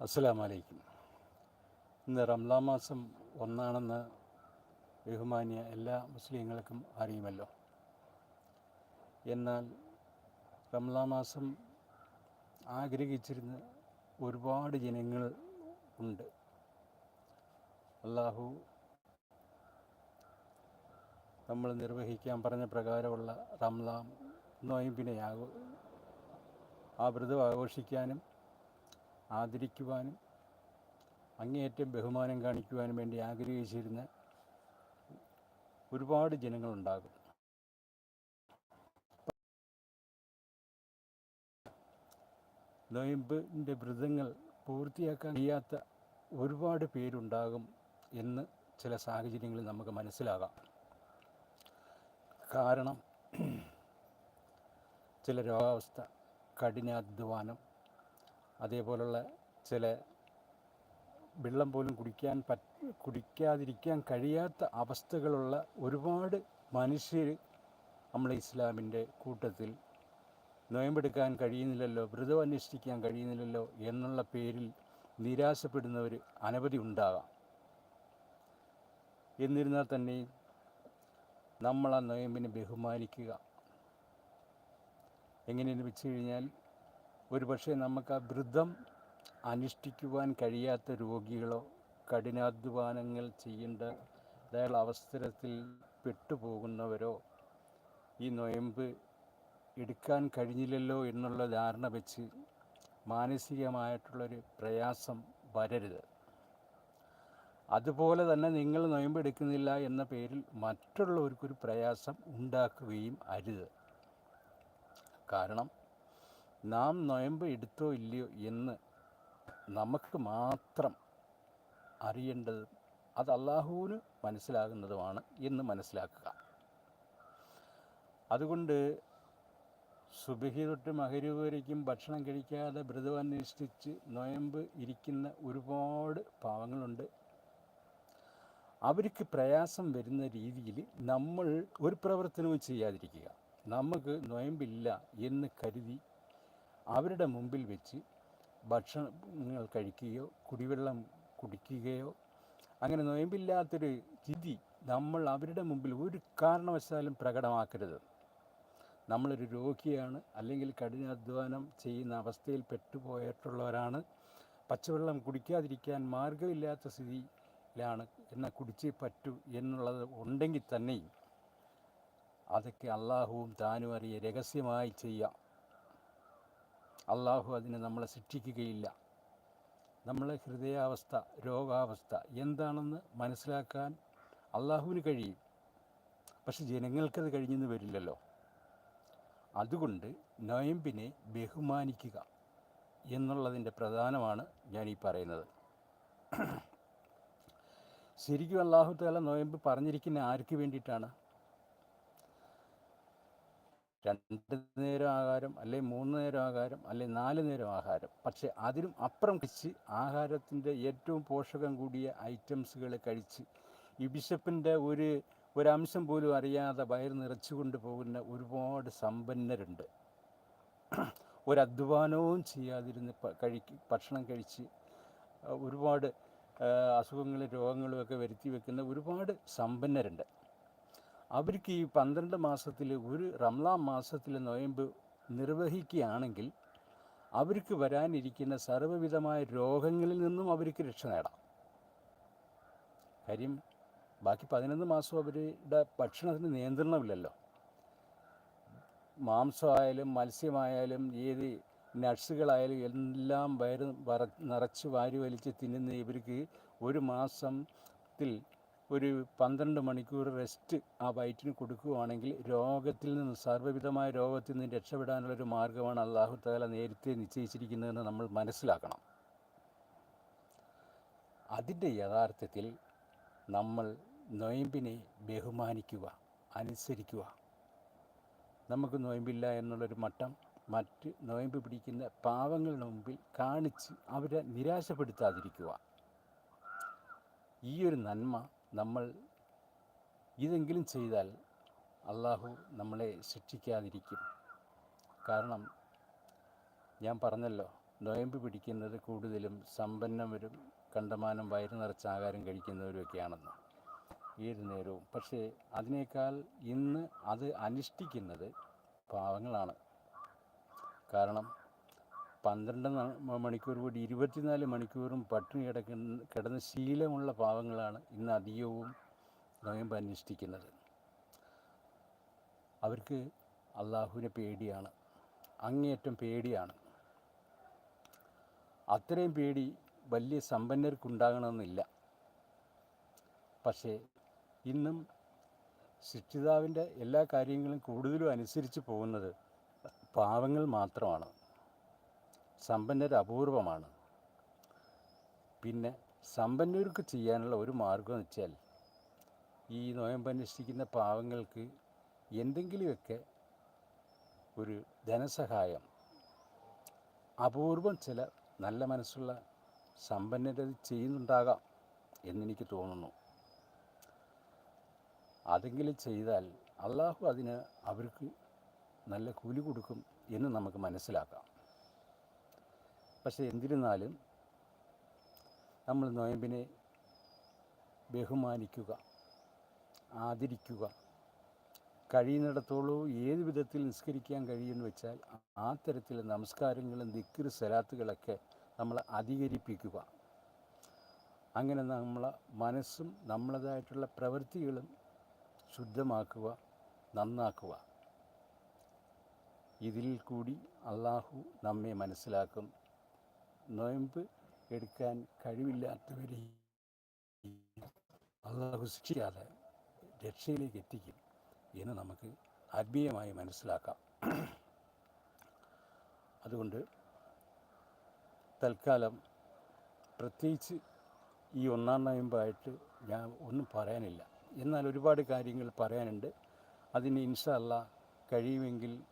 അസ്സലാമു വലൈക്കും ഇന്ന് റംലാ മാസം ഒന്നാണെന്ന് ബഹുമാന്യ എല്ലാ മുസ്ലിങ്ങൾക്കും അറിയുമല്ലോ. എന്നാൽ റംലാ മാസം ആഗ്രഹിച്ചിരുന്ന ഒരുപാട് ജനങ്ങൾ ഉണ്ട്. അള്ളാഹു നമ്മൾ നിർവഹിക്കാൻ പറഞ്ഞ പ്രകാരമുള്ള റംലാം നോയമ്പിനെ ആഘോ ആ വ്രതം ആഘോഷിക്കാനും ആദരിക്കുവാനും അങ്ങേയറ്റം ബഹുമാനം കാണിക്കുവാനും വേണ്ടി ആഗ്രഹിച്ചിരുന്ന ഒരുപാട് ജനങ്ങളുണ്ടാകും. നൊയമ്പിന്റെ വ്രതങ്ങൾ പൂർത്തിയാക്കാൻ കഴിയാത്ത ഒരുപാട് പേരുണ്ടാകും എന്ന് ചില സാഹചര്യങ്ങളിൽ നമുക്ക് മനസ്സിലാകാം. കാരണം ചില രോഗാവസ്ഥ കഠിനാധ്വാനം അതേപോലുള്ള ചില വെള്ളം പോലും കുടിക്കാൻ കുടിക്കാതിരിക്കാൻ കഴിയാത്ത അവസ്ഥകളുള്ള ഒരുപാട് മനുഷ്യർ നമ്മളെ ഇസ്ലാമിന്റെ കൂട്ടത്തിൽ നോയമ്പെടുക്കാൻ കഴിയുന്നില്ലല്ലോ വ്രതം അന്വേഷിക്കാൻ കഴിയുന്നില്ലല്ലോ എന്നുള്ള പേരിൽ നിരാശപ്പെടുന്നവർ അനവധി ഉണ്ടാകാം. എന്നിരുന്നാൽ തന്നെയും നമ്മൾ ആ നോയമ്പിനെ ബഹുമാനിക്കുക. എങ്ങനെയെന്ന് വെച്ച് കഴിഞ്ഞാൽ ഒരു പക്ഷേ നമുക്ക് ആ വ്രതം അനുഷ്ഠിക്കുവാൻ കഴിയാത്ത രോഗികളോ കഠിനാധ്വാനങ്ങൾ ചെയ്യേണ്ട അയാൾ അവസരത്തിൽ പെട്ടുപോകുന്നവരോ ഈ നൊയമ്പ് എടുക്കാൻ കഴിഞ്ഞില്ലല്ലോ എന്നുള്ള ധാരണ വെച്ച് മാനസികമായിട്ടുള്ളൊരു പ്രയാസം വരരുത്. അതുപോലെ തന്നെ നിങ്ങൾ നൊയമ്പെടുക്കുന്നില്ല എന്ന പേരിൽ മറ്റുള്ളവർക്കൊരു പ്രയാസം ഉണ്ടാക്കുകയും അരുത്. കാരണം നാം നൊയമ്പ് എടുത്തോ ഇല്ലയോ എന്ന് നമുക്ക് മാത്രം അറിയേണ്ടത് അത് അള്ളാഹുവിന് മനസ്സിലാകുന്നതുമാണ് എന്ന് മനസ്സിലാക്കുക. അതുകൊണ്ട് സുബഹി തൊട്ട് മകരൂപ് വരയ്ക്കും ഭക്ഷണം കഴിക്കാതെ വ്രതം അനുഷ്ഠിച്ച് നൊയമ്പ് ഇരിക്കുന്ന ഒരുപാട് പാവങ്ങളുണ്ട്. അവർക്ക് പ്രയാസം വരുന്ന രീതിയിൽ നമ്മൾ ഒരു പ്രവർത്തനവും ചെയ്യാതിരിക്കുക. നമുക്ക് നൊയമ്പില്ല എന്ന് കരുതി അവരുടെ മുമ്പിൽ വെച്ച് ഭക്ഷണങ്ങൾ കഴിക്കുകയോ കുടിവെള്ളം കുടിക്കുകയോ അങ്ങനെ നൊയമ്പില്ലാത്തൊരു സ്ഥിതി നമ്മൾ അവരുടെ മുമ്പിൽ ഒരു കാരണവശാലും പ്രകടമാക്കരുത്. നമ്മളൊരു രോഗിയാണ് അല്ലെങ്കിൽ കഠിനാധ്വാനം ചെയ്യുന്ന അവസ്ഥയിൽ പെട്ടുപോയിട്ടുള്ളവരാണ്. പച്ചവെള്ളം കുടിക്കാതിരിക്കാൻ മാർഗമില്ലാത്ത സ്ഥിതിയിലാണ് എന്നാൽ കുടിച്ചേ പറ്റൂ എന്നുള്ളത് ഉണ്ടെങ്കിൽ തന്നെയും അതൊക്കെ അള്ളാഹുവും താനും അറിയ രഹസ്യമായി ചെയ്യാം. അള്ളാഹു അതിനെ നമ്മളെ ശിക്ഷിക്കുകയില്ല. നമ്മളെ ഹൃദയാവസ്ഥ രോഗാവസ്ഥ എന്താണെന്ന് മനസ്സിലാക്കാൻ അള്ളാഹുവിന് കഴിയും. പക്ഷെ ജനങ്ങൾക്കത് കഴിഞ്ഞെന്ന് വരില്ലല്ലോ. അതുകൊണ്ട് നോയമ്പിനെ ബഹുമാനിക്കുക എന്നുള്ളതിന്റെ പ്രധാനമാണ് ഈ പറയുന്നത്. ശരിക്കും അള്ളാഹു താല നോയമ്പ് പറഞ്ഞിരിക്കുന്ന ആർക്ക് വേണ്ടിയിട്ടാണ്? രണ്ട് നേരം ആഹാരം അല്ലെ മൂന്ന് നേരം ആഹാരം അല്ലെ നാല് നേരം ആഹാരം. പക്ഷേ അതിനും അപ്പുറം കഴിച്ച് ആഹാരത്തിന്റെ ഏറ്റവും പോഷകം കൂടിയ ഐറ്റംസുകൾ കഴിച്ച് ഈ ബിഷപ്പിന്റെ ഒരു ഒരംശം പോലും അറിയാതെ വയറ് നിറച്ചുകൊണ്ട് പോകുന്ന ഒരുപാട് സമ്പന്നരുണ്ട്. ഒരധ്വാനവും ചെയ്യാതിരുന്ന് കഴിക്ക് ഭക്ഷണം കഴിച്ച് ഒരുപാട് അസുഖങ്ങളും രോഗങ്ങളും ഒക്കെ വരുത്തി വെക്കുന്ന ഒരുപാട് സമ്പന്നരുണ്ട്. അവർക്ക് ഈ പന്ത്രണ്ട് മാസത്തിൽ ഒരു റംലാം മാസത്തിൽ നൊയമ്പ് നിർവഹിക്കുകയാണെങ്കിൽ അവർക്ക് വരാനിരിക്കുന്ന സർവവിധമായ രോഗങ്ങളിൽ നിന്നും അവർക്ക് രക്ഷ നേടാം. കാര്യം ബാക്കി പതിനൊന്ന് മാസം അവരുടെ ഭക്ഷണത്തിന് നിയന്ത്രണമില്ലല്ലോ. മാംസമായാലും മത്സ്യമായാലും ഏത് നട്സുകളായാലും എല്ലാം വയറ് നിറച്ച് വാരി വലിച്ച് തിന്നുന്ന ഇവർക്ക് ഒരു മാസത്തിൽ ഒരു പന്ത്രണ്ട് മണിക്കൂർ റെസ്റ്റ് ആ വയറ്റിന് കൊടുക്കുകയാണെങ്കിൽ രോഗത്തിൽ നിന്ന് സർവവിധമായ രോഗത്തിൽ നിന്ന് രക്ഷപ്പെടാനുള്ളൊരു മാർഗമാണ് അള്ളാഹു താല നേരത്തെ നിശ്ചയിച്ചിരിക്കുന്നതെന്ന് നമ്മൾ മനസ്സിലാക്കണം. അതിന്റെ യഥാർത്ഥത്തിൽ നമ്മൾ നൊയമ്പിനെ ബഹുമാനിക്കുക അനുസരിക്കുക. നമുക്ക് നൊയമ്പില്ല എന്നുള്ളൊരു മട്ടം മറ്റ് നൊയമ്പ് പിടിക്കുന്ന പാവങ്ങളുടെ മുമ്പിൽ കാണിച്ച് അവരെ നിരാശപ്പെടുത്താതിരിക്കുക. ഈ ഒരു നന്മ നമ്മൾ ഇതെങ്കിലും ചെയ്താൽ അള്ളാഹു നമ്മളെ ശിക്ഷിക്കാതിരിക്കും. കാരണം ഞാൻ പറഞ്ഞല്ലോ നോയമ്പ് പിടിക്കുന്നത് കൂടുതലും സമ്പന്നവരും കണ്ടമാനം വയറ് നിറച്ച ആഹാരം കഴിക്കുന്നവരുമൊക്കെയാണെന്ന് ഏത് നേരവും. പക്ഷേ അതിനേക്കാൾ ഇന്ന് അത് അനുഷ്ഠിക്കുന്നത് പാവങ്ങളാണ്. കാരണം പന്ത്രണ്ട് മണിക്കൂർ കൂടി ഇരുപത്തിനാല് മണിക്കൂറും പട്ടിണി കിടക്കുന്ന കിടന്ന് ശീലമുള്ള പാവങ്ങളാണ് ഇന്ന് അധികവും നോയമ്പ് അനുഷ്ഠിക്കുന്നത് അവർക്ക് അള്ളാഹുവിനെ പേടിയാണ്. അങ്ങേയറ്റം പേടിയാണ്. അത്രയും പേടി വലിയ സമ്പന്നർക്കുണ്ടാകണമെന്നില്ല. പക്ഷേ ഇന്നും ശിക്ഷിതാവിന്റെ എല്ലാ കാര്യങ്ങളും കൂടുതലും അനുസരിച്ച് പോകുന്നത് പാവങ്ങൾ മാത്രമാണ്. സമ്പന്നർ അപൂർവമാണ്. പിന്നെ സമ്പന്നർക്ക് ചെയ്യാനുള്ള ഒരു മാർഗം എന്ന് വെച്ചാൽ ഈ നോയമ്പനുഷ്ഠിക്കുന്ന പാവങ്ങൾക്ക് എന്തെങ്കിലുമൊക്കെ ഒരു ധനസഹായം അപൂർവം ചില നല്ല മനസ്സുള്ള സമ്പന്നരത് ചെയ്യുന്നുണ്ടാകാം എന്നെനിക്ക് തോന്നുന്നു. അതെങ്കിലും ചെയ്താൽ അള്ളാഹു അതിന് അവർക്ക് നല്ല കൂലി കൊടുക്കും എന്ന് നമുക്ക് മനസ്സിലാക്കാം. പക്ഷേ എന്നിരുന്നാലും നമ്മൾ നോയമ്പിനെ ബഹുമാനിക്കുക ആദരിക്കുക. കഴിയുന്നിടത്തോളം ഏത് വിധത്തിൽ നിസ്കരിക്കാൻ കഴിയുമെന്ന് വെച്ചാൽ ആ തരത്തിൽ നമസ്കാരങ്ങളും ദിക്കർ സലാത്തുകളൊക്കെ നമ്മൾ അധികരിപ്പിക്കുക. അങ്ങനെ നമ്മളെ മനസ്സും നമ്മളതായിട്ടുള്ള പ്രവൃത്തികളും ശുദ്ധമാക്കുക നന്നാക്കുക. ഇതിൽ കൂടി അള്ളാഹു നമ്മെ മനസ്സിലാക്കും. നോയമ്പ് എടുക്കാൻ കഴിവില്ലാത്തവരെ അള്ളാഹു രക്ഷയിലേക്ക് എത്തിക്കും എന്ന് നമുക്ക് ആത്മീയമായി മനസ്സിലാക്കാം. അതുകൊണ്ട് തൽക്കാലം പ്രത്യേകിച്ച് ഈ ഒന്നാം നോയമ്പായിട്ട് ഞാൻ ഒന്നും പറയാനില്ല. എന്നാൽ ഒരുപാട് കാര്യങ്ങൾ പറയാനുണ്ട്. അതിന് ഇൻഷല്ല കഴിയുമെങ്കിൽ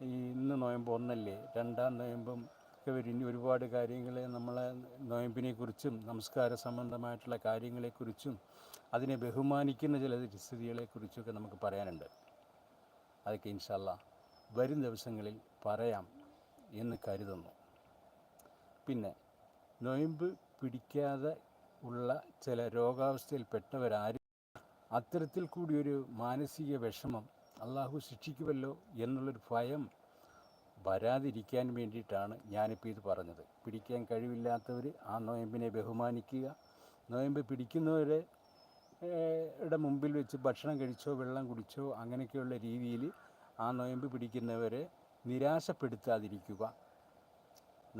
ഈ ഇന്ന് നോയമ്പ് ഒന്നല്ലേ? രണ്ടാം നോയമ്പും ഒക്കെ വരും ഒരുപാട് കാര്യങ്ങളെ നമ്മളെ നോയമ്പിനെക്കുറിച്ചും നമസ്കാര സംബന്ധമായിട്ടുള്ള കാര്യങ്ങളെക്കുറിച്ചും അതിനെ ബഹുമാനിക്കുന്ന ചില സ്ഥിതികളെക്കുറിച്ചൊക്കെ നമുക്ക് പറയാനുണ്ട്. അതൊക്കെ ഇൻഷല്ല വരും ദിവസങ്ങളിൽ പറയാം എന്ന് കരുതുന്നു. പിന്നെ നൊയമ്പ് പിടിക്കാതെ ഉള്ള ചില രോഗാവസ്ഥയിൽ പെട്ടവരാരും അത്തരത്തിൽ കൂടിയൊരു മാനസിക വിഷമം അള്ളാഹു ശിക്ഷിക്കുമല്ലോ എന്നുള്ളൊരു ഭയം വരാതിരിക്കാൻ വേണ്ടിയിട്ടാണ് ഞാനിപ്പോൾ ഇത് പറഞ്ഞത്. പിടിക്കാൻ കഴിവില്ലാത്തവർ ആ നോയമ്പിനെ ബഹുമാനിക്കുക. നോയമ്പ് പിടിക്കുന്നവരെ യുടെ മുമ്പിൽ വെച്ച് ഭക്ഷണം കഴിച്ചോ വെള്ളം കുടിച്ചോ അങ്ങനെയൊക്കെയുള്ള രീതിയിൽ ആ നോയമ്പ് പിടിക്കുന്നവരെ നിരാശപ്പെടുത്താതിരിക്കുക.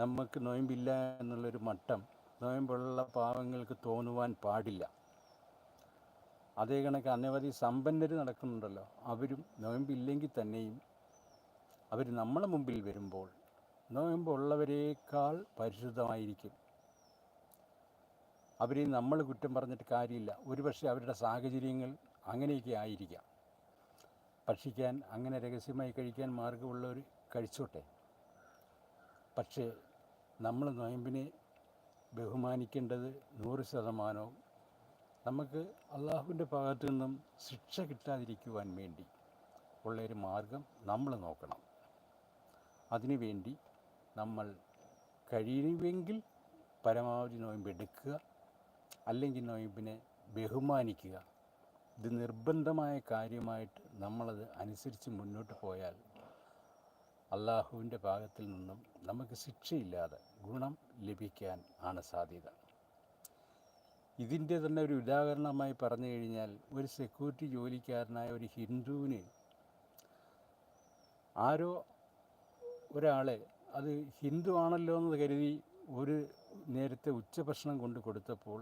നമുക്ക് നോയമ്പില്ല എന്നുള്ളൊരു മട്ടം നോയമ്പുള്ള പാവങ്ങൾക്ക് തോന്നുവാൻ പാടില്ല. അതേ കണക്ക് അനവധി സമ്പന്നർ നടക്കുന്നുണ്ടല്ലോ. അവരും നോയമ്പില്ലെങ്കിൽ തന്നെയും അവർ നമ്മളെ മുമ്പിൽ വരുമ്പോൾ നോയമ്പുള്ളവരേക്കാൾ പരിശുദ്ധമായിരിക്കും. അവരെ നമ്മൾ കുറ്റം പറഞ്ഞിട്ട് കാര്യമില്ല. ഒരുപക്ഷെ അവരുടെ സാഹചര്യങ്ങൾ അങ്ങനെയൊക്കെ ആയിരിക്കാം. ഭക്ഷിക്കാൻ അങ്ങനെ രഹസ്യമായി കഴിക്കാൻ മാർഗമുള്ളവർ കഴിച്ചോട്ടെ. പക്ഷേ നമ്മൾ നോയമ്പിനെ ബഹുമാനിക്കേണ്ടത് നൂറ് ശതമാനവും നമുക്ക് അള്ളാഹുവിന്റെ ഭാഗത്തു നിന്നും ശിക്ഷ കിട്ടാതിരിക്കുവാൻ വേണ്ടി ഉള്ളൊരു മാർഗം നമ്മൾ നോക്കണം. അതിനുവേണ്ടി നമ്മൾ കഴിയുമെങ്കിൽ പരമാവധി നോയമ്പ് എടുക്കുക അല്ലെങ്കിൽ നോയമ്പിനെ ബഹുമാനിക്കുക. ഇത് നിർബന്ധമായ കാര്യമായിട്ട് നമ്മളത് അനുസരിച്ച് മുന്നോട്ട് പോയാൽ അള്ളാഹുവിന്റെ ഭാഗത്തിൽ നിന്നും നമുക്ക് ശിക്ഷയില്ലാതെ ഗുണം ലഭിക്കാൻ ആണ് സാധ്യത. ഇതിന്റെ തന്നെ ഒരു ഉദാഹരണമായി പറഞ്ഞു കഴിഞ്ഞാൽ ഒരു സെക്യൂരിറ്റി ജോലിക്കാരനായ ഒരു ഹിന്ദുവിന് ആരോ ഒരാളെ അത് ഹിന്ദു ആണല്ലോ എന്ന് കരുതി ഒരു നേരത്തെ ഉച്ചഭക്ഷണം കൊണ്ട് കൊടുത്തപ്പോൾ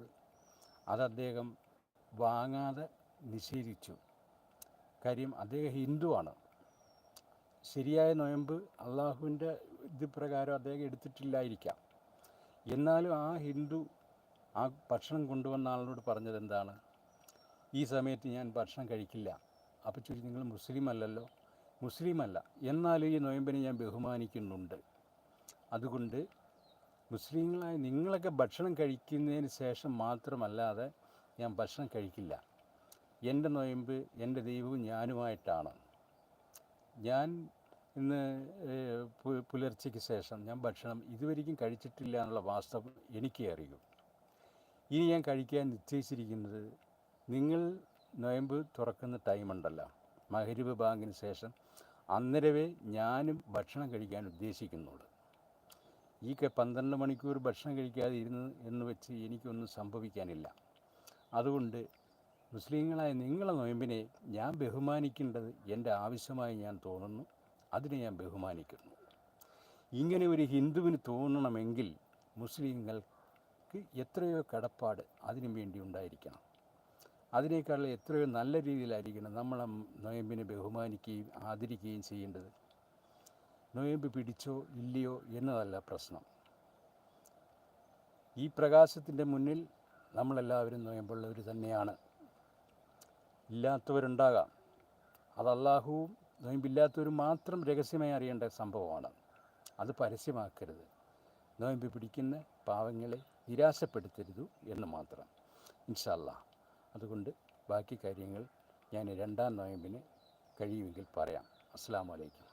അത് അദ്ദേഹം വാങ്ങാതെ നിഷേധിച്ചു. കാര്യം അദ്ദേഹം ഹിന്ദുവാണ് ശരിയായ നോയമ്പ് അള്ളാഹുവിന്റെ ഇത് പ്രകാരം അദ്ദേഹം എടുത്തിട്ടില്ലായിരിക്കാം. എന്നാലും ആ ഹിന്ദു ആ ഭക്ഷണം കൊണ്ടുവന്ന ആളിനോട് പറഞ്ഞത് എന്താണ് ഈ സമയത്ത് ഞാൻ ഭക്ഷണം കഴിക്കില്ല. അപ്പോൾ ചുരി നിങ്ങൾ മുസ്ലിം അല്ലല്ലോ. മുസ്ലിം അല്ല എന്നാലും ഈ നോയമ്പിനെ ഞാൻ ബഹുമാനിക്കുന്നുണ്ട്. അതുകൊണ്ട് മുസ്ലിങ്ങളായ നിങ്ങളൊക്കെ ഭക്ഷണം കഴിക്കുന്നതിന് ശേഷം മാത്രമല്ലാതെ ഞാൻ ഭക്ഷണം കഴിക്കില്ല. എന്റെ നോയമ്പ് എന്റെ ദൈവവും ഞാനുമായിട്ടാണ്. ഞാൻ ഇന്ന് പുലർച്ചയ്ക്ക് ശേഷം ഞാൻ ഭക്ഷണം ഇതുവരെയും കഴിച്ചിട്ടില്ല എന്നുള്ള വാസ്തവം എനിക്കേ അറിയൂ. ഇനി ഞാൻ കഴിക്കാൻ നിശ്ചയിച്ചിരിക്കുന്നത് നിങ്ങൾ നോയമ്പ് തുറക്കുന്ന ടൈമുണ്ടല്ലോ മഹരിബ് ബാങ്കിന് ശേഷം അന്നേരവേ ഞാനും ഭക്ഷണം കഴിക്കാൻ ഉദ്ദേശിക്കുന്നുള്ളൂ ഈ പന്ത്രണ്ട് മണിക്കൂർ ഭക്ഷണം കഴിക്കാതെ ഇരുന്ന് എന്ന് വെച്ച് എനിക്കൊന്നും സംഭവിക്കാനില്ല. അതുകൊണ്ട് മുസ്ലിങ്ങളായ നിങ്ങളെ നോയമ്പിനെ ഞാൻ ബഹുമാനിക്കേണ്ടത് എന്റെ ആവശ്യമായി ഞാൻ തോന്നുന്നു. അതിനെ ഞാൻ ബഹുമാനിക്കുന്നു. ഇങ്ങനെ ഒരു ഹിന്ദുവിന് തോന്നണമെങ്കിൽ മുസ്ലിങ്ങൾക്ക് എത്രയോ കടപ്പാട് അതിനു വേണ്ടി ഉണ്ടായിരിക്കണം. അതിനേക്കാൾ എത്രയോ നല്ല രീതിയിലായിരിക്കണം നമ്മൾ നൊയമ്പിനെ ബഹുമാനിക്കുകയും ആദരിക്കുകയും ചെയ്യേണ്ടത്. നോയമ്പ് പിടിച്ചോ ഇല്ലയോ എന്നതല്ല പ്രശ്നം. ഈ പ്രകാശത്തിന്റെ മുന്നിൽ നമ്മളെല്ലാവരും നോയമ്പുള്ളവർ തന്നെയാണ്. ഇല്ലാത്തവരുണ്ടാകാം. അത് അള്ളാഹുവും മാത്രം രഹസ്യമായി അറിയേണ്ട സംഭവമാണ്. അത് പരസ്യമാക്കരുത്. നോയമ്പ് പിടിക്കുന്ന പാവങ്ങളെ നിരാശപ്പെടുത്തരുത് എന്ന് മാത്രം. ഇൻഷല്ല അതുകൊണ്ട് ബാക്കി കാര്യങ്ങൾ ഞാൻ രണ്ടാം നോയമ്പിന് കഴിയുമെങ്കിൽ പറയാം. അസ്സാം വലൈക്കും